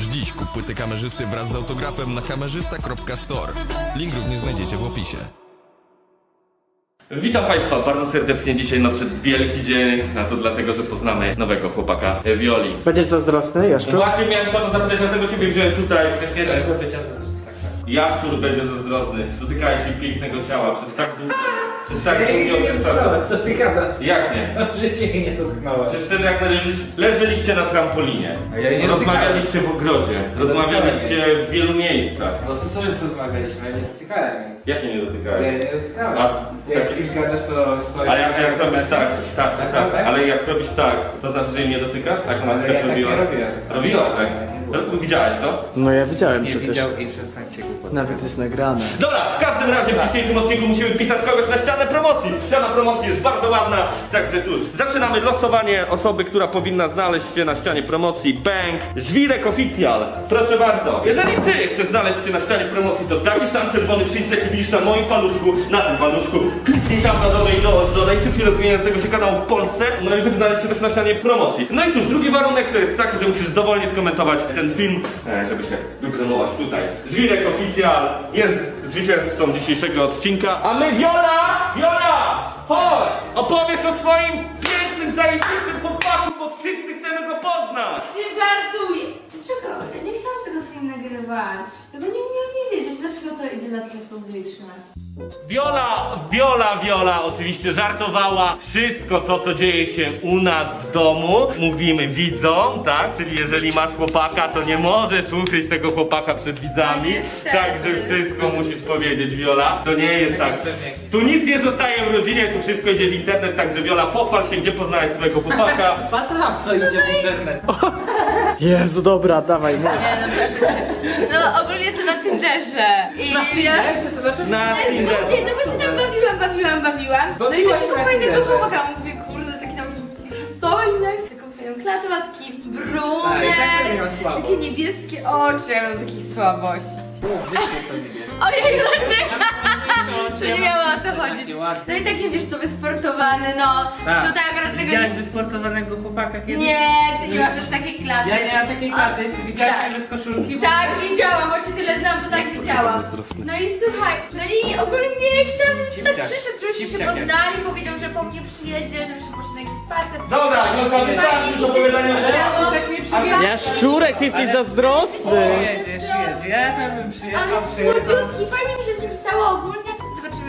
Już dziś kup płyty kamerzysty wraz z autografem na kamerzysta.store. Link również znajdziecie w opisie. Witam Państwa bardzo serdecznie. Dzisiaj nadszedł wielki dzień, a to dlatego, że poznamy nowego chłopaka Violi. Będziesz zazdrosny, Jaszczu? Właśnie miałem szanę zapytać, dlatego Ciebie wziąłem tutaj. Pierwszy bycia to tak, tak. Jaszczur będzie zazdrosny. Dotykałeś się pięknego ciała przez tak długo, przez tak długi okres czasu. Co ty gadasz? Jak nie? Życiu mnie nie dotknąłeś. Przecież wtedy jak leżysz, leżeliście na trampolinie, A ja nie rozmawialiście w ogrodzie, rozmawialiście w wielu miejscach. No to co, że rozmawialiśmy? Ja nie dotykałem jej. Jak nie Ja dotykałeś? nie dotykałem. A, Jak tak- z kimś gadasz, to stoi... Ale jak, jak robisz tak, tak, tak, tak, tak? ale jak robisz tak, to znaczy, że jej nie dotykasz? Tak ja tak nie robiła? robiłem. Robiła, tak? No, Widziałeś to? No ja widziałem Nie przecież. widział i przestańcie głupot. Nawet jest nagrane. Dobra, w każdym razie w dzisiejszym odcinku musimy wpisać kogoś na ścianę promocji. Ściana promocji jest bardzo ładna, także cóż, zaczynamy losowanie osoby, która powinna znaleźć się na ścianie promocji. Bang, żwirek oficjal. Proszę bardzo, jeżeli ty chcesz znaleźć się na ścianie promocji, to taki sam czerwony przycisk, jaki widzisz na moim paluszku, na tym paluszku, kliknij tam na dole i do, do najszybciej rozwijającego się kanału w Polsce, no i żeby znaleźć się też na ścianie promocji. No i cóż, drugi warunek to jest taki, że musisz dowolnie skomentować ten film, e, żeby się wypromować tutaj. Żwirek oficjal jest zwycięzcą dzisiejszego odcinka, a my Viola! Viola! Chodź! Opowiesz o swoim pięknym, zajebistym chłopaku, bo wszyscy chcemy go poznać! Nie żartuję! Dlaczego? Ja nie chciałam tego filmu nagrywać. Tego umiałam nie wiedzieć, dlaczego to idzie na tle publiczne. Viola, Viola, Viola oczywiście żartowała. Wszystko to, co dzieje się u nas w domu, mówimy widzom, tak? Czyli jeżeli masz chłopaka, to nie możesz ukryć tego chłopaka przed widzami. No. Także wszystko musisz powiedzieć, Viola. To nie jest tak. Tu nic nie zostaje w rodzinie, tu wszystko idzie w internet, także Viola, pochwal się, gdzie poznałeś swojego chłopaka. Patrz, co idzie w internet. Jezu, dobra, dawaj, mów. Nie, naprawdę. No ogólnie to na Tinderze. I ja... To na pewno... Na No, Tinder. nie, no bo się tam bawiłam, bawiłam, bawiłam. No i Bawiłaś takiego na fajnego Tinderze. chłopaka, mówię, kurde, taki tam przystojny, taką fajną klatę, ma taki A, i tak brunet, słabo. takie niebieskie oczy, ja mam taki słabość. Wyszły sobie jest. Ojej, dlaczego? To ja nie miało o to chodzić. No i tak nie wiesz co, wysportowany, no. Tak. To tak akurat tego Widziałaś nie... wysportowanego chłopaka kiedyś? Nie, ty nie masz aż takiej klaty. Ja nie mam takiej karty. Ty widziałaś tak. mnie bez koszulki? Tak, widziałam, bo cię tyle znam, to tak widziałam. No i słuchaj, no i ogólnie chciałam, tak przyszedł, żebyśmy się poznali, powiedział, że po mnie przyjedzie, żebyśmy poszli na jakiś spacer. Dobra, Wiolka, Fajnie wystarczy do powiedzenia. Ja ci tak nie przyjedzie. Jaszczurek, ty jesteś zazdrosny. Przyjedziesz, jedziesz. Ja tam bym przyjechał, jest przyjechał. słodziutki, fajnie mi się z nim pisało ogólnie.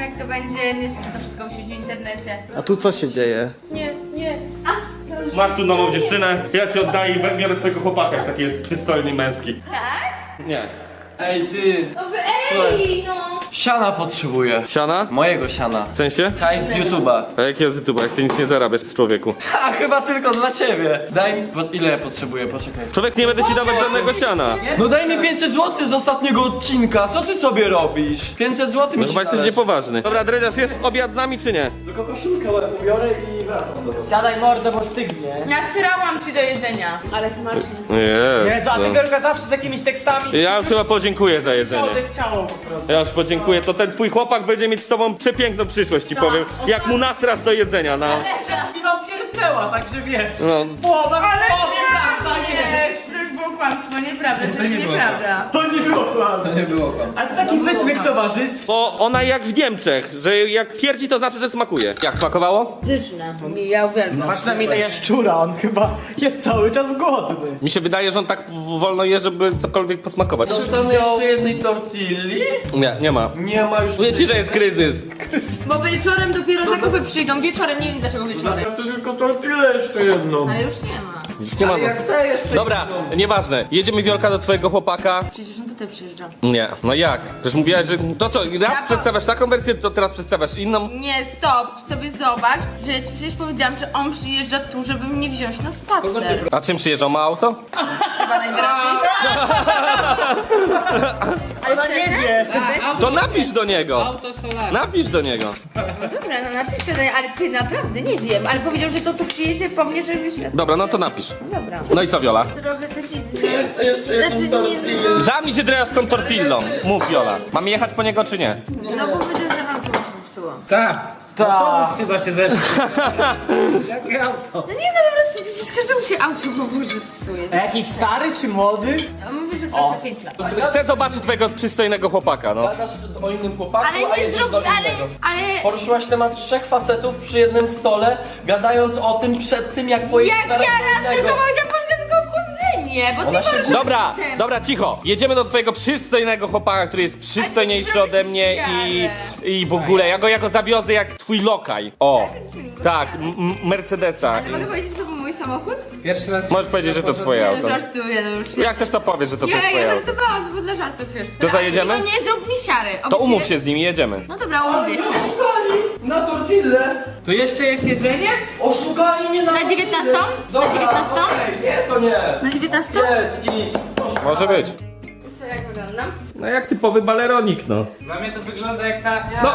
Zobaczymy jak to będzie, niestety to wszystko musi być w internecie. A tu co się dzieje? Nie, nie. A, Masz tu nową dziewczynę, ja ci oddaję i biorę twojego chłopaka, jak taki jest przystojny męski. tak? Nie. Ej ty, O wy, ej, no. Siana potrzebuję. Siana? Mojego siana. W sensie? Hajs z YouTube'a. A jakiego z YouTube'a, jak ty nic nie zarabiasz z człowieku? Ha, chyba tylko dla ciebie. Daj mi, po, ile ja potrzebuję, poczekaj. Człowiek nie będę ci dawać żadnego siana. No daj mi 500 zł z ostatniego odcinka, co ty sobie robisz? 500 zł mi No się chyba jesteś należy. niepoważny. Dobra, Dredzias, jest obiad z nami czy nie? Tylko koszulkę ubiorę i wracam do was. Siadaj mordę, bo stygnie. Nasrałam ci do jedzenia. Ale smacznie. Jezu, a ty. Wielka zawsze z jakimiś tekstami. Ja już chyba podziękuję za jedzenie. Chciało po prostu. Ja już podziękuję, to ten twój chłopak będzie mieć z tobą przepiękną przyszłość, ci powiem. Jak mu nastrasz do jedzenia, no. I wam pierdnęła, także wiesz. no. Połowa, Ale połowa prawda jest. Było kłamstwo, nieprawda, to jest nieprawda. To nie było kłamstwo. Nie było tam. Ale to taki wysmyk towarzystw. Bo ona jak w Niemczech, że jak pierdzi to znaczy, że smakuje. Jak smakowało? Pyszne. Ja uwielbiam. Masz na mnie ta jaszczura, on chyba jest cały czas głodny. Mi się wydaje, że on tak w- wolno je, żeby cokolwiek posmakować. Dostałem jeszcze jednej tortilli? Nie, nie ma. Nie ma już. Mówię ci, że jest kryzys. Bo wieczorem dopiero zakupy przyjdą. Wieczorem, nie wiem dlaczego wieczorem. Ja chcę tylko tortillę jeszcze jedną. Ale już nie ma. Już nie ma. Ale ja chcę jeszcze Dobra, nieważne. Jedziemy Wiolka do twojego chłopaka. Przecież on tutaj przyjeżdża. Nie, no jak? Przecież mówiłaś, że to co, raz przedstawiasz taką wersję, to teraz przedstawiasz inną. Nie, stop, sobie zobacz, że ja ci przecież powiedziałam, że on przyjeżdża tu, żeby mnie wziąć na spacer. A czym przyjeżdżał? Ma auto? Chyba najwyraźniej. Ona nie wie. To napisz do niego. Auto. Napisz do niego. No dobra, no napiszcie, no, ale ty naprawdę nie wiem. Ale powiedział, że to tu przyjedzie po mnie, żeby się... Dobra, no to napisz. Dobra. No i co, Wiola? Trochę to dziwne. Jeszcze Znaczy, nie, tortillę. no, Zamij się teraz z tą tortillą. Mów, Wiola. Mamy jechać po niego czy nie? no bo powiedział, że mi się popsuło. Tak. Ta. Autobus chyba się zepsuł. Jakie auto? No nie no, po prostu przecież każdemu się auto po górze psuje. A jakiś stary czy młody? A Mówisz, że 25 lat. Chcę zobaczyć twojego przystojnego chłopaka, no. Gadasz o innym chłopaku, Ale a nie jedziesz zrób, do ale, innego. ale... Poruszyłaś temat trzech facetów przy jednym stole, gadając o tym przed tym, jak pojedziesz Jak zaraz ja do raz tylko innego. powiedziałam kuzynie, bo Ona ty się- Dobra, ten. dobra, cicho. Jedziemy do twojego przystojnego chłopaka, który jest przystojniejszy ode mnie i, i w ogóle. Ja go, ja go zawiozę jak twój lokaj. O, tak, m- m- Mercedesa. Ale mogę powiedzieć, że to był mój samochód? Pierwszy raz... Możesz powiedzieć, że to twoje Nie, auto. żartuję, no już. Jak też to powiesz, że to, to Ja, twoje ja auto. żartowałam, to było dla żartów jeszcze. To zajedziemy? No nie, zrób mi siary. To Obiecuję- umów się z nim i jedziemy. No dobra, umówię się. Oszukali na tortillę! Tu jeszcze jest jedzenie? Oszukali mnie na Na tortillę! 19? Na Dobra, 19? okej, nie, to nie! Na 19? Jedz, idź! Może być. Co, jak wyglądam? No jak typowy baleronik, no. Dla mnie to wygląda jak ta... No,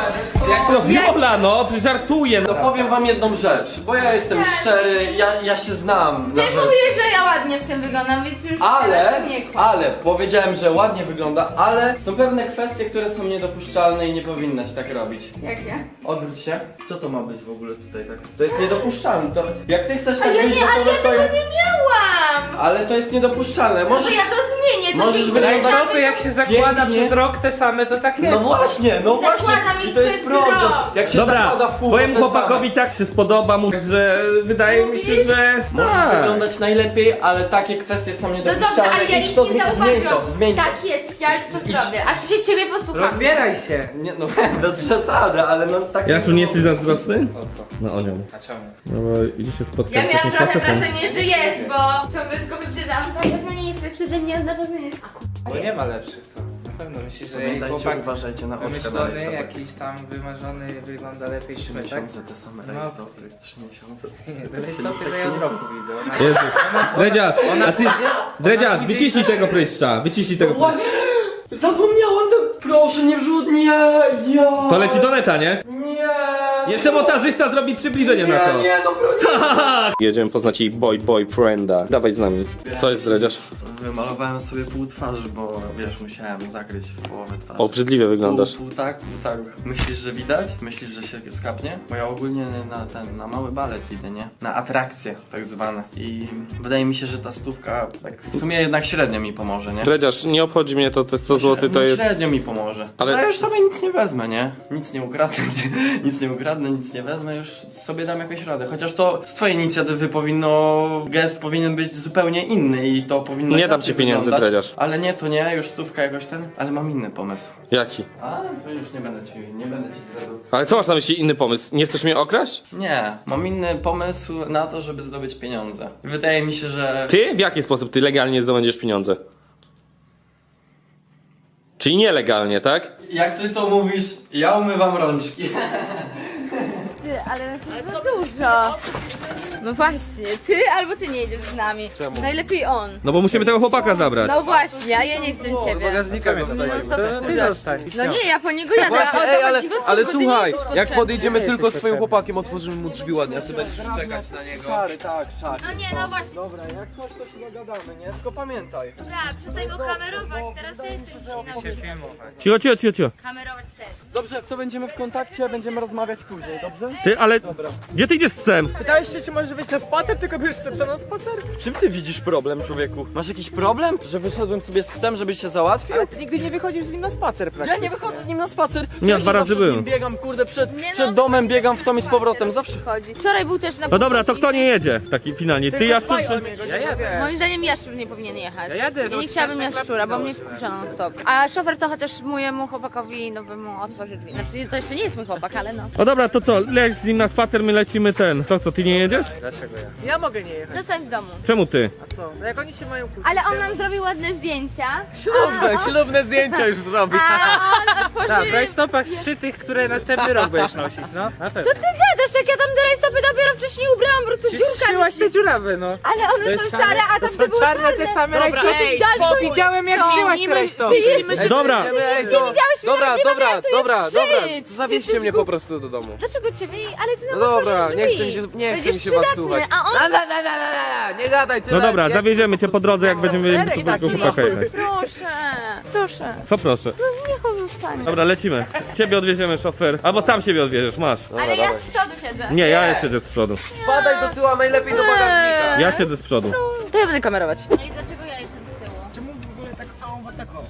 Jak no Viola, no, żartuję. No No. powiem wam jedną rzecz, bo ja jestem szczery, ja, ja się znam Ty na rzeczy. mówiłeś, że ja ładnie w tym wyglądam, więc już Ale, teraz nie kłam. ale, powiedziałem, że ładnie wygląda, ale są pewne kwestie, które są niedopuszczalne i nie powinnaś tak robić. Jakie? Odwróć się. Co to ma być w ogóle tutaj tak? To jest niedopuszczalne. To, jak ty chcesz A tak ja wyjść, nie, no to, ale ja to tego nie miałam! Ale to jest niedopuszczalne. No Możesz... to ja to zmienię, to możesz dziękuję wyglądać- Stopy jak się zakłada Pięknie. przez rok te same, to tak jest. No właśnie, no właśnie. Zakładam I to jest przez problem. rok. Jak się Dobra, zakłada w kółko, twojemu to jest chłopakowi tak się spodoba mu, że wydaje mi się, Mówisz? że... Możesz Tak. wyglądać najlepiej, ale takie kwestie są No dobrze, niedopuszczalne. ale ja Idź to nie zmień, zmień to, zauważyłam. zmień to. Tak jest, ja już to zrobię. Aż się ciebie posłucham. Rozbieraj się. Nie, no bez przesady, ale no tak. Jasiu, nie jesteś zazdrosny? O co? No o nią. A czemu? No bo idzie się spotkać Ja z miałam jakimś trochę facetem. wrażenie, że jest, bo ciągle tylko wyprzedzam. On na pewno nie jest lepszy ode mnie, na pewno nie jest. A Bo nie ma lepszych, co? Na pewno myślisz, że jej Pamiętajcie, chłopak uważajcie na oczka na wymyślony, rejestr. jakiś tam wymarzony wygląda lepiej Trzy niż my, tak? miesiące te same No. rejestry, trzy miesiące. Nie, to Tak jest stopy, tak to ja od nie- roku widzę. Ona... Jezu. Dredziarz, a ty... Dredziarz, ona wyciśnij tego pryszcza, wyciśnij tego pryszcza. Zapomniałem to! Proszę, nie wrzut, nie! Ja! To leci do neta, nie? Nie! Jeszcze montażysta zrobi przybliżenie nie, na to. Nie, no proszę! Jedziemy poznać jej boy boyfrienda. Dawaj z nami. Co jest, Dredziarz? Wymalowałem sobie pół twarzy, bo wiesz, musiałem zakryć połowę twarzy. Obrzydliwie wyglądasz. Pół, pół tak, pół tak. Myślisz, że widać? Myślisz, że się skapnie? Bo ja ogólnie na ten, na mały balet idę, nie? Na atrakcje tak zwane. I wydaje mi się, że ta stówka tak w sumie jednak średnio mi pomoże, nie? Dredziarz, nie obchodzi mnie to, te 100 zł to No jest... Średnio mi pomoże. Ale- Ale ja już sobie nic nie wezmę, nie? Nic nie ukradnę, nic nie ukradnę, nic nie wezmę, już sobie dam jakąś radę. Chociaż to z twojej inicjatywy powinno, gest powinien być zupełnie inny i to powinno Nie dam ci pieniędzy, wyglądać. dredziarz. Ale nie, to nie, już stówka jakoś ten, ale mam inny pomysł. Jaki? A, to już nie będę ci, nie będę ci zdradzał. Ale co masz na myśli inny pomysł? Nie chcesz mnie okraść? Nie, mam inny pomysł na to, żeby zdobyć pieniądze. Wydaje mi się, że... Ty? W jaki sposób ty legalnie zdobędziesz pieniądze? Czyli nielegalnie, tak? Jak ty to mówisz, ja umywam rączki. Ty, ale to jest za dużo. No właśnie, ty albo ty nie jedziesz z nami. Czemu? Najlepiej on. No bo musimy tego chłopaka zabrać. No właśnie, a ja nie chcę ciebie. Bagażnika mnie No, no, To ty ty zostań. No nie, ja po niego jadę, Właśnie, a ej, ale, ale ty nie słuchaj, jak podejdziemy tylko z swoim chłopakiem, otworzymy mu drzwi ładnie, a ty będziesz czekać na niego. Szary, tak, szary. No nie, no właśnie. Dobra, jak coś to się dogadamy, nie? Tylko pamiętaj. Dobra, przestań go kamerować, teraz ja jestem dzisiaj na. Cicho, cicho, cicho, cicho. Kamerować też. Dobrze, to będziemy w kontakcie, będziemy rozmawiać później, dobrze? Ty, ale... Gdzie ty idziesz z psem? Pytałeś się, czy możesz wyjść na spacer, tylko bierzesz psa na spacer? W czym ty widzisz problem, człowieku? Masz jakiś problem? Że wyszedłem sobie z psem, żebyś się załatwił? Ale ty nigdy nie wychodzisz z nim na spacer Ja praktycznie. nie wychodzę z nim na spacer. Nie, ja dwa się razy zawsze z nim byłem. biegam, kurde, przed, Nie, no, przed domem biegam w tom i z powrotem, zawsze. Chodzi. Wczoraj był też na No dobra, to kto nie jedzie? Taki finalnie. Ty, Jaszczur, czy... Ja jadę. Moim zdaniem Jaszczur nie powinien jechać. Ja jadę, Ja no, nie chciałabym Jaszczura, bo klapki mnie wkurza non stop. A szofer to chociaż mojemu chłopakowi nowemu otworzy drzwi. Znaczy to jeszcze nie jest mój chłopak, ale no. No dobra, to co? Leć z nim na spacer, my lecimy ten. To co, ty nie jedziesz? Dlaczego ja? Ja mogę nie jechać. Zostań w domu. Czemu ty? A co? No jak oni się mają kłócić? Ale on nam zrobił ładne zdjęcia. Ślubne, ślubne zdjęcia już zrobi. A on otworzył... Tak, w rajstopach trzy tych, które następny rok będziesz nosić, no. Na pewno. Co ty gadasz? jak ja tam te rajstopy dopiero wcześniej ubrałam, po prostu dziurka Trzymaś mi te się... dziurawy, no. Ale one To są jest szare, a to tam są te były czarne te same Dobra, rajstopy. ej, spokój. Widziałem jak No, trzymasz te rajstopy. Dobra, Ty nie widziałeś mnie, Dobra, dobra, wiem, jak tu dobra, jest dobra. Zawieźcie mnie po prostu do domu. Dlaczego ciebie? Ale ty No nam dobra, otworzysz nie drzwi. chce mi się, nie Będziesz mi się was słuchać. A on... La, la, la, la, la, la, Nie gadaj tyle. no dobra, ja cię zawieziemy cię po drodze, jak będziemy mieli Eryk, tego chłopaka. tak. Proszę, proszę. Co proszę? No niech on zostanie. Dobra, lecimy. Ciebie odwieziemy, szofer. Albo sam siebie odwieziesz, masz. Ale ja z przodu siedzę. Nie, ja siedzę z przodu. Spadaj do tyłu, a najlepiej do bagażnika. Ja siedzę z przodu. To ja będę kamerować. No i dlaczego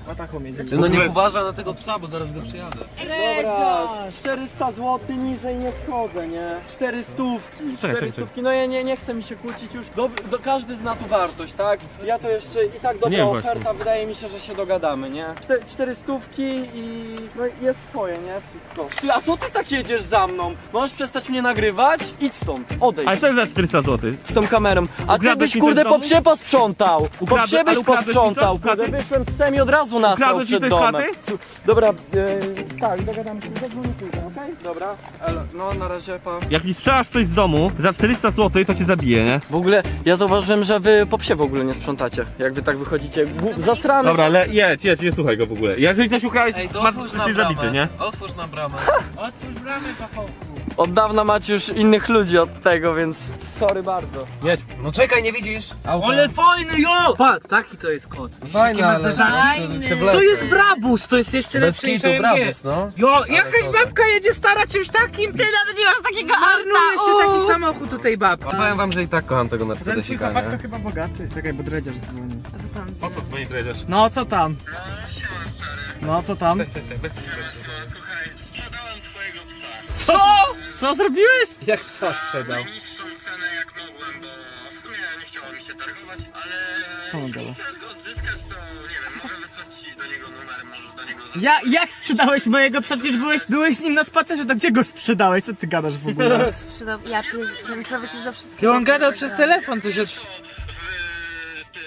wataką między No nie uważa na tego psa, bo zaraz go przyjadę. Dobra, 400 zł niżej nie schodzę, nie? 400 stówki, czekaj, 400 stówki, no ja nie, nie chcę mi się kłócić już. Do, do, każdy zna tu wartość, tak? Ja to jeszcze i tak dobra Nie, właśnie. oferta, wydaje mi się, że się dogadamy, nie? 4, 4 stówki i no jest twoje, nie? Wszystko. Ty, a co ty tak jedziesz za mną? Możesz przestać mnie nagrywać? Idź stąd, odejdź. Ale co jest za 400 zł? z tą kamerą. A ty Ukradłeś byś mi kurde po psie posprzątał. Po psie byś ale ukradłeś mi posprzątał. coś? Kurde, wyszłem z psem i od razu nastał Ukradłeś mi przed domem. chaty? Su- Dobra, e, tak, dogadamy się. Zadzwonię później, okej? Dobra. Elo, no na razie pa. Jak mi sprzedasz coś z domu za 400 zł, to cię zabiję, nie? W ogóle ja zauważyłem, że wy po psie w ogóle nie sprzątacie. Jak wy tak wychodzicie gu- zasrane. Dobra, ale jedź, jedź, nie słuchaj go w ogóle. Jeżeli coś Ej, to masz otwórz na jesteś bramę. zabity, nie? Otwórz na bramę. Otwórz bramę, pachołku. Od dawna macie już innych ludzi od tego, więc sorry bardzo. Jedź. No czekaj, nie widzisz? Auto. Ale fajny, jo! Pa, taki to jest kot. Fajne, ale Fajny. się To jest Brabus, to jest jeszcze Bez lepszy niż kitu, AMG. Brabus, no. Jo, jakaś kozak. babka jedzie stara czymś takim. Ty nawet nie masz takiego Marnuje się taki samochód u tej babki. Powiem wam, że i tak kocham tego Ten twój Mercedesika, chłopak to nie? chyba bogaty. Czekaj, bo dredziarz dzwoni. Po co dzwoni dredziarz? No co tam? No co tam? Co? Co zrobiłeś? Jak psa sprzedał? niższą cenę jak mogłem, bo w sumie nie chciało mi się targować, ale Co on jeśli dało? chcesz go odzyskać, to nie wiem, mogę wysłać ci do niego numer, możesz do niego zadzwonić. Ja, jak sprzedałeś mojego? Przecież byłeś, byłeś z nim na spacerze, to gdzie go sprzedałeś? Co ty gadasz w ogóle? Sprzedał, ja pier- ten człowiek jest za wszystkiego. On gadał przez telefon coś od... W tym,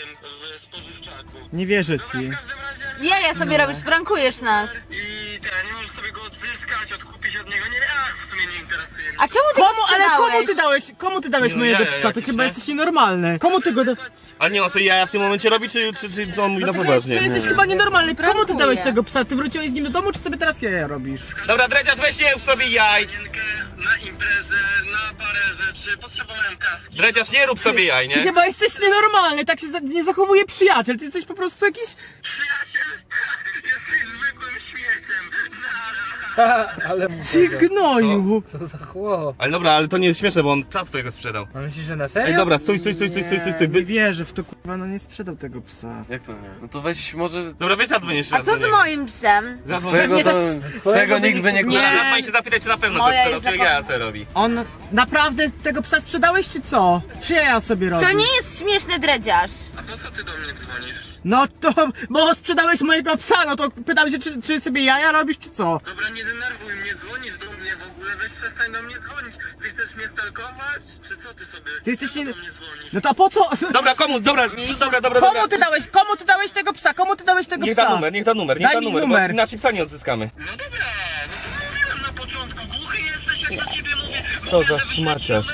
w spożywczaku. Nie wierzę ci. W każdym razie Ja, ja sobie robisz, prankujesz nas. i ten, nie możesz sobie go odzyskać, odkupić od niego, nie wiem, ach, w sumie nie interesuje mnie. A czemu ty Komu, ale komu ty dałeś, komu ty dałeś No mojego ja psa? To jakiś, chyba nie? jesteś nienormalny. Komu ty go da... Ale nie, on sobie jaja w tym momencie robi, czy, czy, czy, czy on mówi na Ty poważnie? jesteś chyba nienormalny. Komu ty dałeś tego psa? Ty wróciłeś z nim do domu, czy sobie teraz jaja robisz? Dobra, dredziarz, weź nie sobie jaj. Panienkę na imprezę, na parę rzeczy, potrzebowałem kaski. Dredziarz, nie rób sobie jaj, Ty nie? chyba jesteś nienormalny, tak się za nie zachowuje przyjaciel. Ty jesteś po prostu jakiś... Przyjaciel, Ale Ty gnoju. Co za chłop. Ale dobra, ale to nie jest śmieszne, bo on psa twojego sprzedał. A myślisz, że na serio? Ej, dobra, stój, stój, stój, stój, stój, stój, stój. Nie Wy... wierzę w to, kurwa, no nie sprzedał tego psa. Jak to nie? No to weź może... Dobra, wy zadzwoń jeszcze A raz co do z niego. moim psem? Zadzwoń. Twojego Nie, to... tak- Twojego nikt by nie Dobra, kupił. ale pani się zapytać, czy na pewno to Moja sprzedał, jest czy zapom- jaja se robi. On naprawdę tego psa sprzedałeś, czy co? Czy jaja sobie robisz? To nie jest śmieszny dredziarz. A po co ty do mnie dzwonisz? No to, bo sprzedałeś mojego psa, no to pytam się, czy, czy sobie jaja robisz, czy co? Dobra, nie denerwuj mnie, dzwonisz do mnie w ogóle, weź przestań do mnie dzwonić. Ty chcesz mnie stalkować? Czy co ty sobie? Ty jesteś nie... do mnie dzwonisz? No to po co? Dobra, komu, dobra, dobra, dobra, Komu ty dałeś, komu ty dałeś tego psa? Komu ty dałeś tego Niech psa? da numer, niech da numer, niech Daj da mi numer, numer. bo inaczej psa nie odzyskamy. No dobra, no to mówiłem na początku, głuchy jesteś, jak do ciebie mówię. Co mówię, za szmaciarz.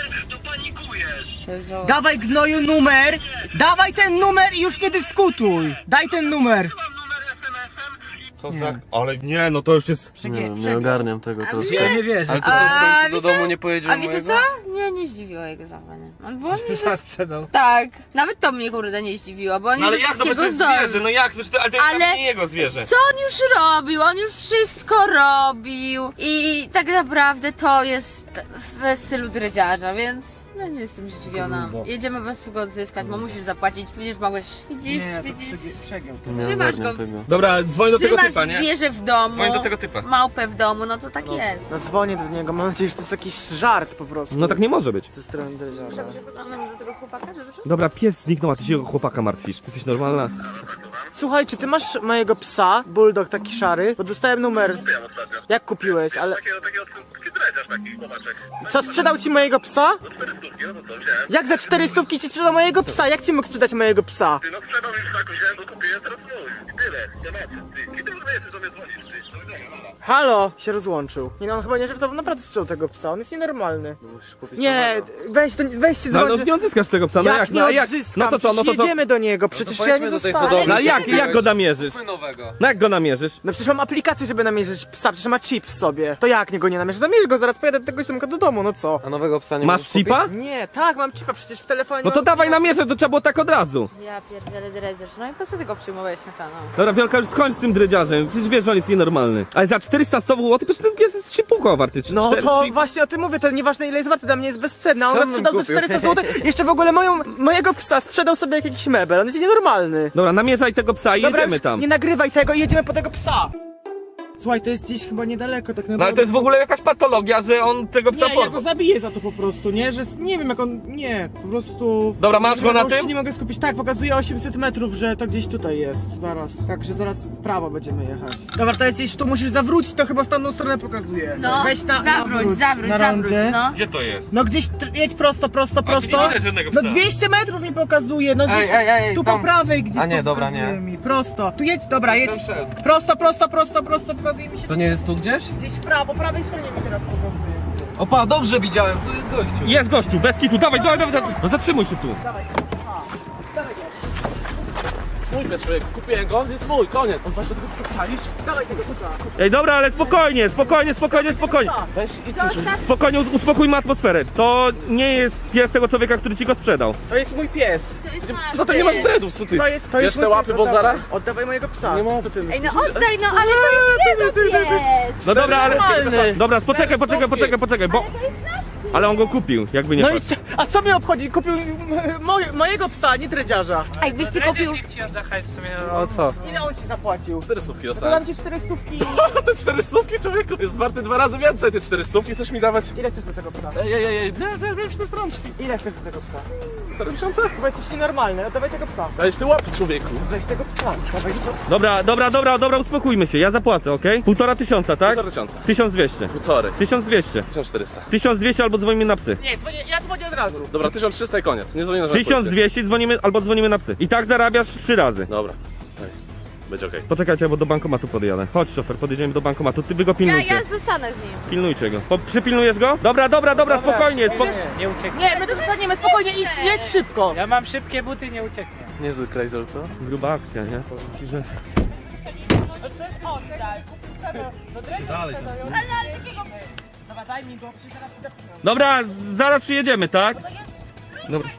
Dawaj gnoju numer, dawaj ten numer i już nie dyskutuj. Daj ten numer. Mam numer SMS-em i Co za... Ale nie, no to już jest... Nie, nie ogarniam tego troszkę. Ja nie wierzę. Ale to co, w A, końcu do wiecie- domu nie pojedziemy A wiecie mojego? co? Mnie nie zdziwiło jego zachowanie. On nie... Psa sprzedał. Tak, nawet to mnie kurde nie zdziwiło, bo on No ale jest jak, no bo to wszystkiego jest zwierzę, zdolny. no jak, przecież to, ale to jest Ale- nie jego zwierzę. Co on już robił? On już wszystko robił i tak naprawdę to jest w stylu dredziarza, więc no nie jestem zdziwiona. Jedziemy po prostu go odzyskać, bo musisz zapłacić, będziesz mogłeś... Widzisz, widzisz? przegiął to. Nie Trzymasz ogarniam go. tego. Dobra, dzwoń do tego Trzymasz typa, nie? zwierzę w domu, Dzwoń do tego typa. małpę w domu, no to tak jest. No dzwonię do niego, mam nadzieję, że to jest jakiś żart po prostu. No tak nie może być. Ze strony dreziarza. Dobrze, podamy do tego chłopaka, dobrze? Dobra, pies zniknął, a ty się jego chłopaka martwisz. Ty jesteś normalna? Słuchaj, czy ty masz mojego psa, bulldog taki szary? Bo dostałem numer. ostatnio. Jak kupiłeś, ale... Takiego, takiego dredziarz taki chłopaczek. Co, sprzedał ci mojego psa? Cztery stówki, no to co, wziąłem. Jak za 400 ci sprzedał mojego psa? Jak ci mógł sprzedać mojego psa? Ty no sprzedał już tak, wziąłem go, kupiłem, teraz no i tyle. Nie ma co, ty. Kiedy w ogóle jesteś do mnie Halo! Się rozłączył. Nie no, on chyba nie żartował, naprawdę sprzedał tego psa, on jest nienormalny. Nie, weź, to, weź się No, no nie odzyskasz tego psa, no jak jak, nie no, jak? odzyskam? No to co, no to co? jedziemy do niego, przecież ja nie pojedźmy do tej zostawię. hodowli. No jak, jak go namierzysz? nowego. No jak go namierzysz? No przecież mam aplikację, żeby namierzyć psa, przecież ma chip w sobie. To jak nie go nie namierzę? Namierzę go, zaraz pojadę do tego ziomka do domu, no co? A nowego psa nie Masz możesz kupić? chipa? Nie, tak, mam chipa przecież w telefonie. No to mam dawaj aplikację. namierzę, to trzeba było tak od razu. Ja pierdzielę dredziarz. No i po co ty go przyjmowałeś na kanał? Dobra, Wielka, już skończ z tym dredziarzem, przecież wiesz, że on jest nienormalny. Ale za 400 zł, przecież ten pies jest 3,5 koła warty, czy No 4, to czy- właśnie o tym mówię, to nieważne ile jest warte, dla mnie jest bezcenna. On Sam bym sprzedał za kupił. 400 zł. Jeszcze w ogóle moją, mojego psa sprzedał sobie jak jakiś mebel, on jest nienormalny. Dobra, namierzaj tego psa i Dobra, jedziemy już tam. nie nagrywaj tego i jedziemy po tego psa. Słuchaj, to jest gdzieś chyba niedaleko, tak naprawdę. No ale to jest w ogóle jakaś patologia, że on tego psa Nie, ja go porwał. zabiję za to po prostu, nie? Że nie wiem jak on. Nie, po prostu. Dobra, masz go na już się tym? nie mogę skupić. Tak, pokazuje 800 metrów, że to gdzieś tutaj jest. Zaraz. Także zaraz w prawo będziemy jechać. Dobra, to jest gdzieś tu musisz zawrócić, to chyba w tamtą stronę pokazuje. No, Weź na, zawróć, zawróć, na zawróć, rondzie. no. Gdzie to jest? No gdzieś tr- jedź prosto, prosto, tu prosto. nie widać żadnego No psa. 200 metrów mi pokazuje, no gdzieś ej, ej, tu tam. po prawej gdzieś A nie, dobra, pokazuje nie. mi. Prosto. Tu jedź, dobra, jedź. Szedł. Prosto, prosto, prosto, prosto, pokazuje mi się. To nie jest tu gdzieś? Gdzieś w prawo, po prawej stronie mi teraz pokazuje. Opa, dobrze widziałem, tu jest gościu. Jest gościu, bez kitu, dawaj, dawaj, dawaj, dawaj. No zatrzymuj się tu. Mój pies człowiek, kupiłem go, jest mój, koniec. On właśnie tylko przeprzalisz. Dawaj tego psa. Ej, dobra, ale spokojnie, spokojnie, spokojnie, spokojnie. Weź i Spokojnie, us- uspokójmy atmosferę. To nie jest pies tego człowieka, który ci go sprzedał. To jest mój pies. to jest nasz Za to nie masz pies. dreadów, co ty? To jest, to jest te mój łapy pies, Bozara? oddawaj. Oddawaj mojego psa. Nie mam. Co ty Ej, no oddaj, no, ale to jest jego pies! No dobra, ale... normalny. Dobra, poczekaj, poczekaj, poczekaj, poczekaj, bo... Ale to jest nasz! Ale on go kupił, jakby nie No i co? A co mnie obchodzi? Kupił m- moje, mojego psa, nie dredziarza. A jakbyś ty kupił... O co? Ile on ci zapłacił? Cztery stówki To dostałem. dam ci cztery stówki. Te cztery stówki, człowieku, jest warte dwa razy więcej. Te cztery stówki chcesz mi dawać? Ile chcesz do tego psa? Ej, ej, ej, ej, nie, nie, wiem, cztery strączki. Ile chcesz do tego psa? Cztery tysiące? Chyba jesteś nienormalny, no dawaj tego psa. Weź ty łap, człowieku. Weź tego psa. Dawaj co? Dobra, dobra, dobra, dobra, uspokójmy się, ja zapłacę, okej? Półtora tysiąca, tak? Półtora tysiąca. 1200. Półtorej. 1200. Tysiąc czterysta. 1200 albo dzwonimy na psy. Nie, dzwonię, ja dzwonię od razu. Dobra, tysiąc trzysta i koniec. Nie dzwonię na żadną policję. 1200 dzwonimy albo dzwonimy na psy. I tak zarabiasz trzy razy. Dobra. Będzie okej. Poczekajcie, bo do bankomatu podjadę. Chodź szofer, podjedziemy do bankomatu. Ty wy go Ja, pilnujcie. ja zostanę z nim. Pilnujcie go. Po, przypilnujesz go? Dobra, dobra, dobra, spokojnie. Spo... Nie ucieknie. Nie, my to zostaniemy spokojnie, idź, jedź szybko. Ja mam szybkie buty, nie ucieknie. Niezły Chrysler, co? Gruba akcja, nie? Powiem ci, że... Dalej. Ale, ale takiego... Dobra, daj mi go, przecież zaraz się. Dobra, z- zaraz przyjedziemy, tak? Dobra.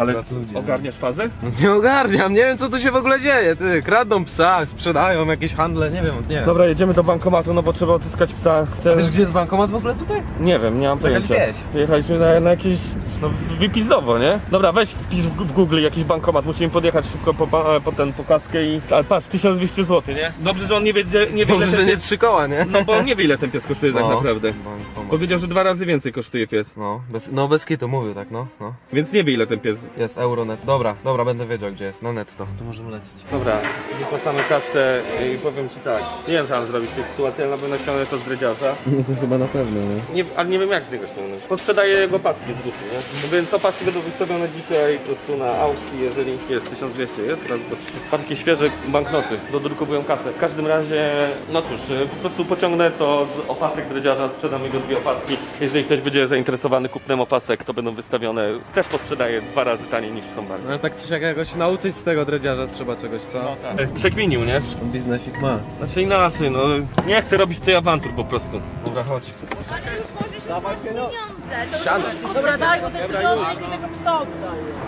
Ale ogarniasz fazę? Nie ogarniam, nie wiem co tu się w ogóle dzieje, ty. Kradną psa, sprzedają jakieś handle, nie wiem, nie wiem. Dobra, jedziemy do bankomatu, no bo trzeba odzyskać psa. Ten... Wiesz gdzie jest bankomat w ogóle tutaj? Nie wiem, nie mam pojęcia. wieś. Jechaliśmy na, na jakieś, no wypizdowo, nie? Dobra, weź wpisz w, Google jakiś bankomat, musimy podjechać szybko po, po ten, po kaskę i... Ale patrz, 1200 zł, nie? Dobrze, że on nie wie, nie wie Dobrze, że ten nie trzy koła, nie? No bo on nie wie ile ten pies kosztuje tak No. naprawdę. Bankomat. Powiedział, że dwa razy więcej kosztuje pies, No, bez, no bez kitu mówił tak, no, no. więc nie wie ile ten pies... Jest Euronet. Dobra, dobra, będę wiedział gdzie jest. No netto. To możemy lecieć. Dobra, wypłacamy kasę i powiem ci tak, nie wiem co mam zrobić w tej sytuacji, ale na pewno ściągnę to z dredziarza. No to chyba na pewno, nie? Nie, ale nie wiem jak z niego ściągnąć. Posprzedaję jego paski z Gucci, nie? Więc opaski będą wystawione dzisiaj po prostu na aukcji, jeżeli jest 1200, jest? Raz, dwa, trzy. Patrz jakie świeże banknoty, dodrukowują kasę. W każdym razie, no cóż, y, po prostu pociągnę to z opasek dredziarza, sprzedam jego dwie opaski. Jeżeli ktoś będzie zainteresowany kupnem opasek, to będą wystawione, też posprzedaję dwa razy taniej niż są warte. No tak czy siak jakoś nauczyć tego dredziarza trzeba czegoś, co? No tak. Przekminił, nie? On biznesik ma. Znaczy inaczej, no nie chcę robić tej awantur po prostu. Dobra, chodź. Ale już możesz mieć pieniądze. To już Siadaj. możesz oddać Dobra, daj go tego psa oddaj. Daj. Daj. Chodź Malutki.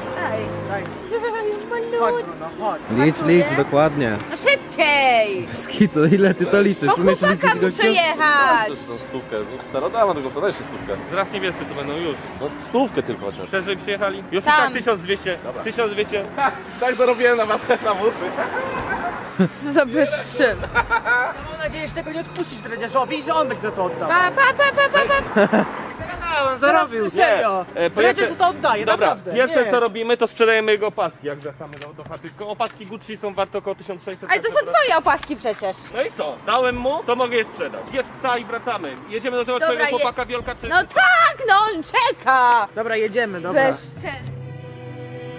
Bruno, chodź. Licz, licz, dokładnie. No szybciej! Skito, ile ty to liczysz? Po chłopaka muszę jechać! tą stówkę. Staro dama tego psa, daj jeszcze stówkę. Zaraz niebiescy to będą już. No stówkę tylko chociaż. Chcesz, żeby przyjechali? Już i Tam. tak 1200. 1200. Tak zarobiłem na was na wózy. Za bezczyn. Mam nadzieję, że tego nie odpuścisz dredziarzowi i że on będzie za to oddał. Pa, pa, pa, pa, pa, pa. On zarobił. Serio. Nie, e, powiecie- za to oddaje, Dobra, naprawdę. pierwsze nie. co robimy, to sprzedajemy jego opaski, jak wracamy do, do chaty. Tylko opaski Gucci są warte około 1600 Ale to są twoje opaski przecież. No i co? Dałem mu, to mogę je sprzedać. Bierz psa i wracamy. Jedziemy do tego Dobra, twojego je- chłopaka Wiolka czy... No tak, no on czeka! Dobra, jedziemy, dobra. Bezczyn.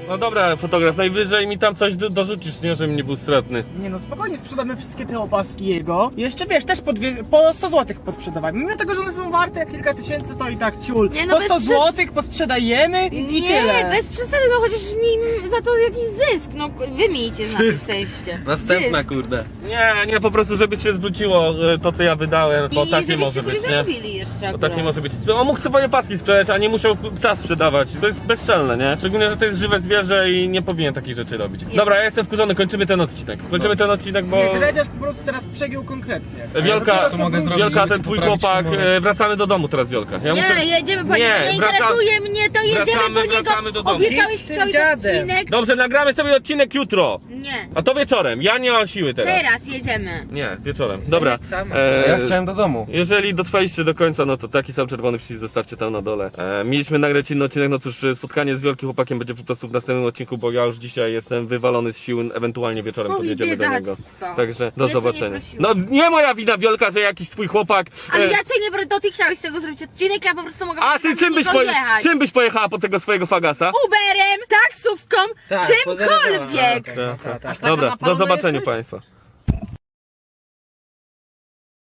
No dobra, fotograf, najwyżej mi tam coś do, dorzucisz, nie? Żebym nie był stratny. Nie no, spokojnie sprzedamy wszystkie te opaski jego. I jeszcze wiesz, też po, dwie, po 100 zł posprzedawajmy. Mimo tego, że one są warte kilka tysięcy, to i tak ciul. Nie no, po bez 100 przes- zł posprzedajemy i, i Nie, tyle. bez przesady, no chociaż mi za to jakiś zysk, no wymiejcie z nas jesteście. Następna Zysk. kurde. Nie, nie, po prostu, żeby się zwróciło e, to, co ja wydałem, bo I tak nie żebyście może sobie być, nie? zarobili jeszcze Bo akurat. tak nie może być. On mógł swoje paski sprzedać, a nie musiał psa sprzedawać. To jest bezczelne, nie? Szczególnie, że to jest żywe zwierzę i nie powinien takich rzeczy robić. Dobra, ja jestem wkurzony, kończymy ten odcinek. Kończymy ten odcinek, bo... Nie, dredziarz po prostu teraz przegiął konkretnie. Wielka, co mogę zrobić, Wielka, żeby ten ci twój poprawić chłopak, e, wracamy do domu teraz, Wielka. Ja Nie, muszę... jedziemy po Nie, niego, nie wracam- interesuje mnie, to jedziemy wracamy- po niego. wracamy do domu. Obiecałeś Idź z tym wczoraj dziadem. odcinek. Dobrze, nagramy sobie odcinek jutro. Nie, A to wieczorem. Ja nie mam siły teraz. teraz jedziemy. Nie, wieczorem. Dobra. Sama. e, Ja chciałem do domu. Jeżeli dotrwaliście do końca, no to taki sam czerwony przycisk zostawcie tam na dole. E, mieliśmy nagrać inny odcinek, no cóż, e, spotkanie z wielkim chłopakiem będzie po prostu w następnym odcinku, bo ja już dzisiaj jestem wywalony z sił, ewentualnie wieczorem Oj, podjedziemy do niego. biedactwo. Także do Ja cię nie zobaczenia. prosiłam. No nie moja wina Wielka, że jakiś twój chłopak. Ale e, ja cię nie... To ty chciałeś z tego zrobić odcinek, ja po prostu mogę A ty czym byś, po... poje... czym byś pojechała po tego swojego fagasa? Uberem, taksówką, Tak, czymkolwiek. Dobra, do zobaczenia Państwa.